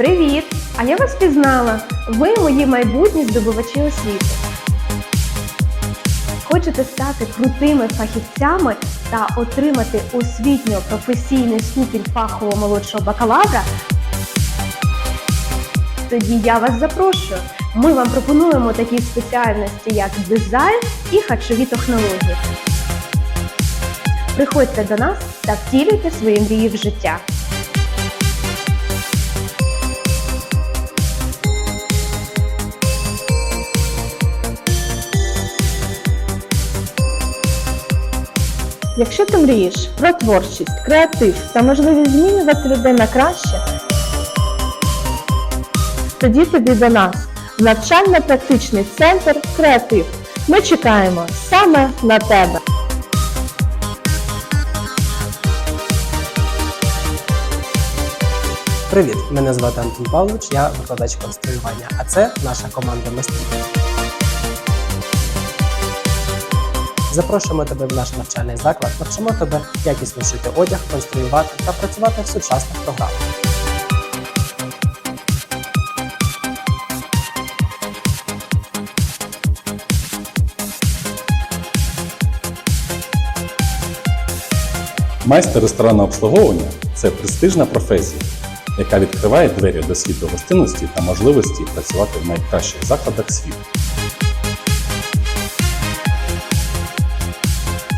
Привіт! А я вас пізнала. Ви мої майбутні здобувачі освіти. Хочете стати крутими фахівцями та отримати освітньо-професійний ступінь фахового молодшого бакалавра? Тоді я вас запрошую. Ми вам пропонуємо такі спеціальності, як дизайн і харчові технології. Приходьте до нас та втілюйте свої мрії в життя. Якщо ти мрієш про творчість, креатив та можливість змінювати людей на краще, тоді тобі до нас навчально-практичний центр Креатив. Ми чекаємо саме на тебе. Привіт! Мене звати Антон Павлович, я викладач конструювання, а це наша команда майстрів. Запрошуємо тебе в наш навчальний заклад, навчимо тебе якісно шити одяг, конструювати та працювати в сучасних програмах. Майстер ресторанного обслуговування це престижна професія, яка відкриває двері до світу гостинності та можливості працювати в найкращих закладах світу.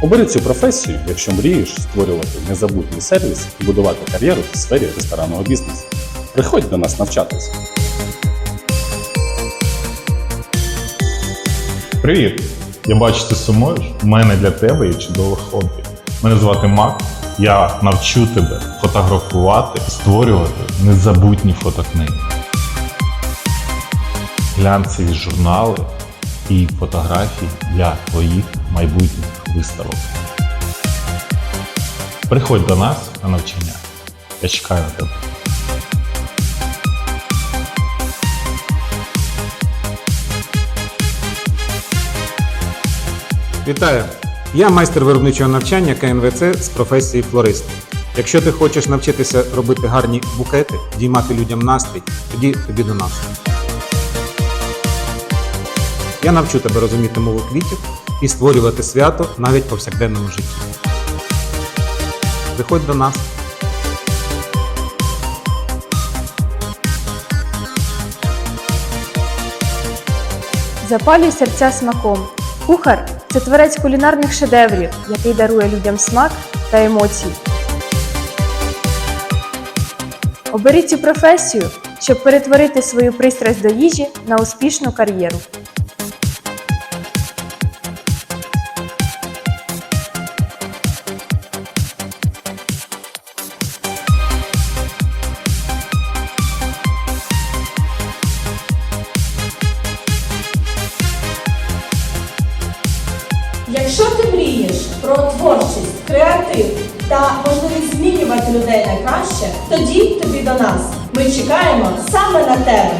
Обери цю професію, якщо мрієш створювати незабутній сервіс і будувати кар'єру в сфері ресторанного бізнесу. Приходь до нас навчатися. Привіт! Я бачу, ти сумуєш. У мене для тебе є чудове хобі. Мене звати Мак. Я навчу тебе фотографувати, створювати незабутні фотокниги. Глянцеві журнали і фотографії для твоїх майбутніх виставок. Приходь до нас на навчання. Я чекаю на тебе. Вітаю! Я майстер виробничого навчання КНВЦ з професії флорист. Якщо ти хочеш навчитися робити гарні букети, діймати людям настрій, тоді тобі до нас. Я навчу тебе розуміти мову квітів і створювати свято навіть повсякденному житті. Приходь до нас. Запалюй серця смаком. Кухар це творець кулінарних шедеврів, який дарує людям смак та емоції. Оберіть цю професію, щоб перетворити свою пристрасть до їжі на успішну кар'єру. Якщо ти мрієш про творчість, креатив та можливість змінювати людей на краще, тоді тобі до нас. Ми чекаємо саме на тебе.